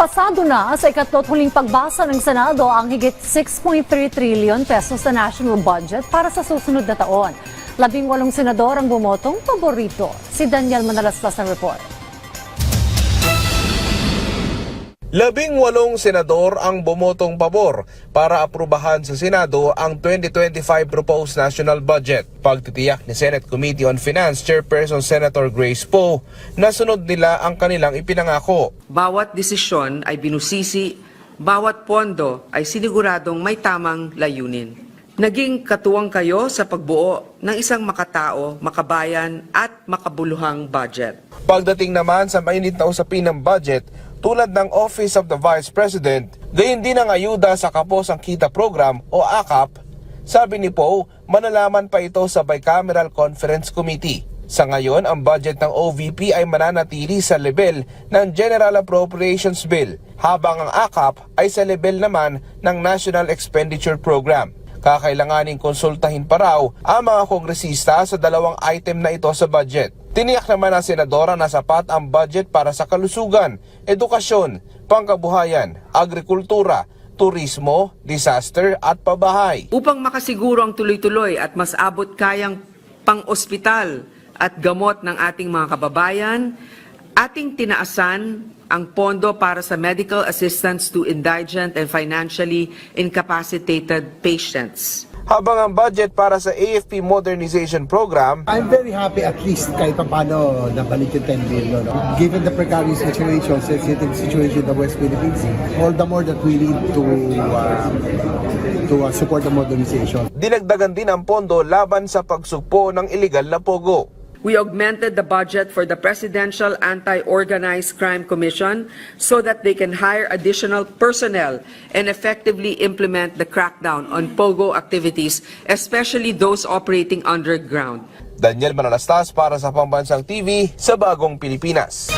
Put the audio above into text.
Pasado na sa ikatlot huling pagbasa ng Senado ang higit 6.3 trillion pesos na national budget para sa susunod na taon. Labing walong senador ang bumotong paborito. Si Daniel Manalastas ng report. Labing walong senador ang bumotong pabor para aprubahan sa Senado ang 2025 proposed national budget. Pagtitiyak ni Senate Committee on Finance Chairperson Senator Grace Poe na sunod nila ang kanilang ipinangako. Bawat desisyon ay binusisi, bawat pondo ay siniguradong may tamang layunin. Naging katuwang kayo sa pagbuo ng isang makatao, makabayan at makabuluhang budget. Pagdating naman sa mainit na usapin ng budget, tulad ng Office of the Vice President, gayon din ang ayuda sa Kapos ang Kita Program o AKAP, sabi ni Poe, manalaman pa ito sa Bicameral Conference Committee. Sa ngayon, ang budget ng OVP ay mananatili sa level ng General Appropriations Bill, habang ang AKAP ay sa level naman ng National Expenditure Program. Kakailanganing konsultahin pa raw ang mga kongresista sa dalawang item na ito sa budget. Tiniyak naman ng senadora na sapat ang budget para sa kalusugan, edukasyon, pangkabuhayan, agrikultura, turismo, disaster at pabahay. Upang makasiguro ang tuloy-tuloy at mas abot kayang pang-ospital at gamot ng ating mga kababayan, ating tinaasan ang pondo para sa medical assistance to indigent and financially incapacitated patients. Habang ang budget para sa AFP Modernization Program I'm very happy at least kahit pa paano nabalik yung 10 billion. No? Given the precarious situation, sensitive situation in the West Philippines, all the more that we need to uh, to uh, support the modernization. dinagdagan din ang pondo laban sa pagsugpo ng illegal na pogo. We augmented the budget for the Presidential Anti-Organized Crime Commission so that they can hire additional personnel and effectively implement the crackdown on POGO activities, especially those operating underground. Daniel Manalastas para sa Pambansang TV sa Bagong Pilipinas.